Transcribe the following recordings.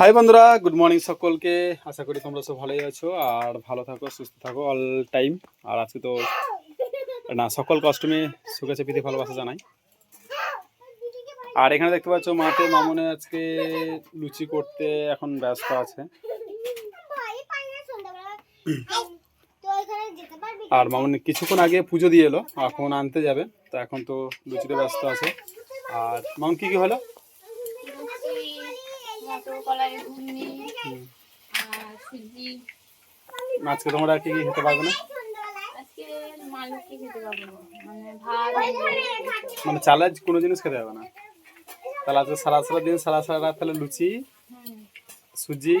High বন্ধুরা। Good morning সকলকে। আশা করি তোমরা সব ভালোই আছো আর ভালো থাকো, সুস্থ থাকো অল টাইম আর আজকে তো না, সকল কষ্টমে সুখে চেপিতে ভালোবাসা জানাই। আর এখানে দেখতে পাচ্ছ মাঠে মামনে আজকে লুচি করতে এখন ব্যস্ত আছে। আর মামনি কিছুক্ষণ আগে পুজো দিয়ে এলো, এখন আনতে যাবে, তো এখন তো লুচিতে ব্যস্ত আছে। আর মামন কি কি হলো? মটর কলাই ঘুগনি আর সুজি। আজকে তোমরা কি কি খেতে পারবে না? আজকে মালুকি খেতে পারব না। মানে ভাত মানে চালে কোনো জিনিস খেতে হবে না? তাহলে আজকে সারা সারা দিন সারা সারা রাত তাহলে লুচি সুজি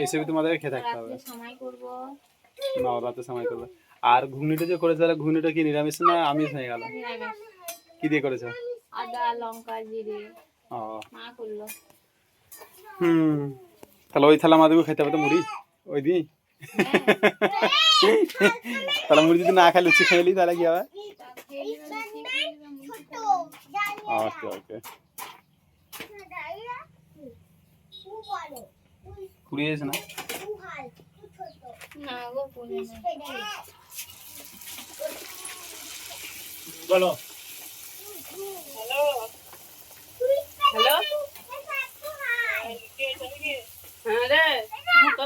এইসবই তোমাদের খেয়ে থাকতে হবে। রাত্রে সময় করব। না রাতে সময় করবে। আর ঘুগনিটা যে করেছে তাহলে ঘুগনিটা কি নিরামিষ না আমিষ হয়ে গেল? কি দিয়ে করেছে? আদা লঙ্কা জিরে। ও। মা করল। হুম। তাহলে ওই থালা আমাদেরকে খেতে হবে তো মুড়ি? ওই দিই তাহলে মুড়ি যদি না খাই লুচি খেয়ে নিই তাহলে কি হবে? খেয়ে নিবে। ওকে। ওকে পুড়িয়েছে না। বলো হ্যালো হ্যাঁ রে তোরা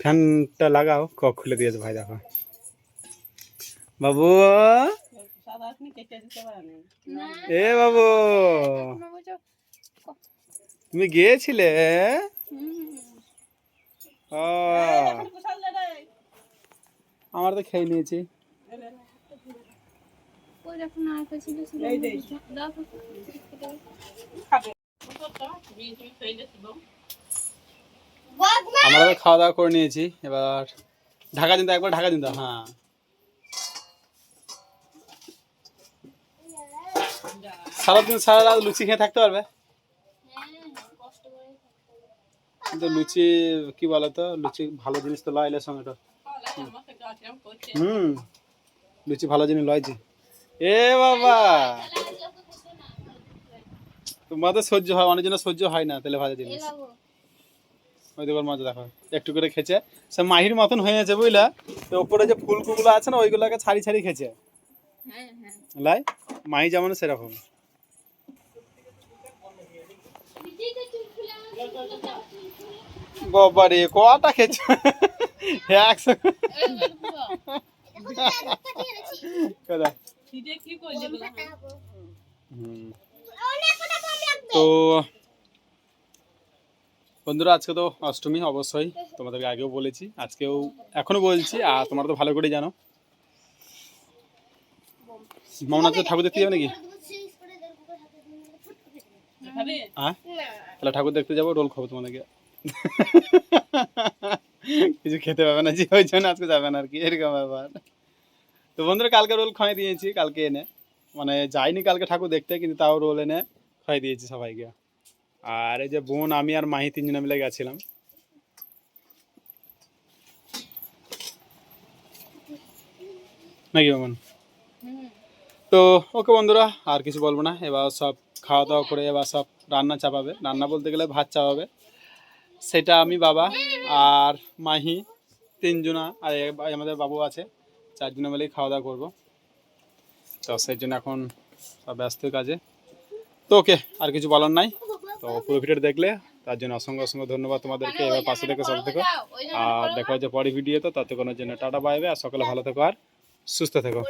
ফ্যানটা লাগাও, ক, খুলে দিয়েছে ভাই, দেখো। বাবু! এ, বাবু! তুমি গিয়েছিলে? ও। আমার তো খেয়ে নিয়েছি দেখো না একটা ছিল ছিল এই দে। দাও তো। আমরা খাওয়া দাওয়া করে নিয়েছি, এবার ঢাকা দিন একবার ঢাকা দিন হ্যাঁ। সারাদিন সারা রাত লুচি খেয়ে থাকতে পারবে? কিন্তু লুচি, কি বলতো, লুচি ভালো জিনিস তো লয় সঙ্গে তো। হুম, লুচি ভালো জিনিস লয় যে। এ বাবা! তোমাদের সহ্য হয়, অনেক জনের সহ্য হয় না তেলে ভাজা জিনিস। ওই দেখো ওর মজা দেখো একটু করে খেছে সে মাহির মতন হয়ে গেছে বুঝলা? তো ওপরে যে ফুলকুগুলো আছে না ওইগুলোকে ছাড়ি ছাড়ি খেছে হ্যাঁ হ্যাঁ। লাই মাহি যেমন সেরকম। বাবা রে কটা খেয়েছে? একশো। তো বন্ধুরা, আজকে তো অষ্টমী, অবশ্যই তোমাদেরকে আগেও বলেছি, আজকেও এখনও বলছি, আর তোমরা তো ভালো করে জানো। মামনা তো ঠাকুর দেখতে যাবে নাকি? হ্যাঁ? তাহলে ঠাকুর দেখতে যাব, রোল খাব তোমাদেরকে। কিছু খেতে পাবে না, যে ওই জন্য আজকে যাবে না আর কি, এরকম ব্যাপার। তো বন্ধুরা, কালকে রোল খাই দিয়েছি, কালকে এনে। মানে যাইনি কালকে ঠাকুর দেখতে, কিন্তু তাও রোল এনে খাই দিয়েছি সবাইকে। আর এই যে বোন, আমি আর মাহি তিনজনে মিলে গেছিলাম। নাকি মামন? তো ওকে বন্ধুরা, আর কিছু বলব না। এবার সব খাওয়া দাওয়া করে এবার সব রান্না চাপাবে। রান্না বলতে গেলে ভাত চাপাবে। সেটা আমি, বাবা আর মাহি তিনজনা, আর আমাদের বাবু আছে। চারজনে মিলেই খাওয়া দাওয়া করব। তো সেই জন্য এখন সব ব্যস্ত কাজে। তো ওকে, আর কিছু বলার নাই। তো পুরো ভিডিওটা দেখলে তার জন্য অসংখ্য অসংখ্য ধন্যবাদ তোমাদেরকে এবার পাশে থেকে সব থেকো। আর ওই যে পরে ভিডিও তো তাতে কোনো জন্য টাটা বাইবে আর সকালে ভালো থেকো আর সুস্থ থেকো।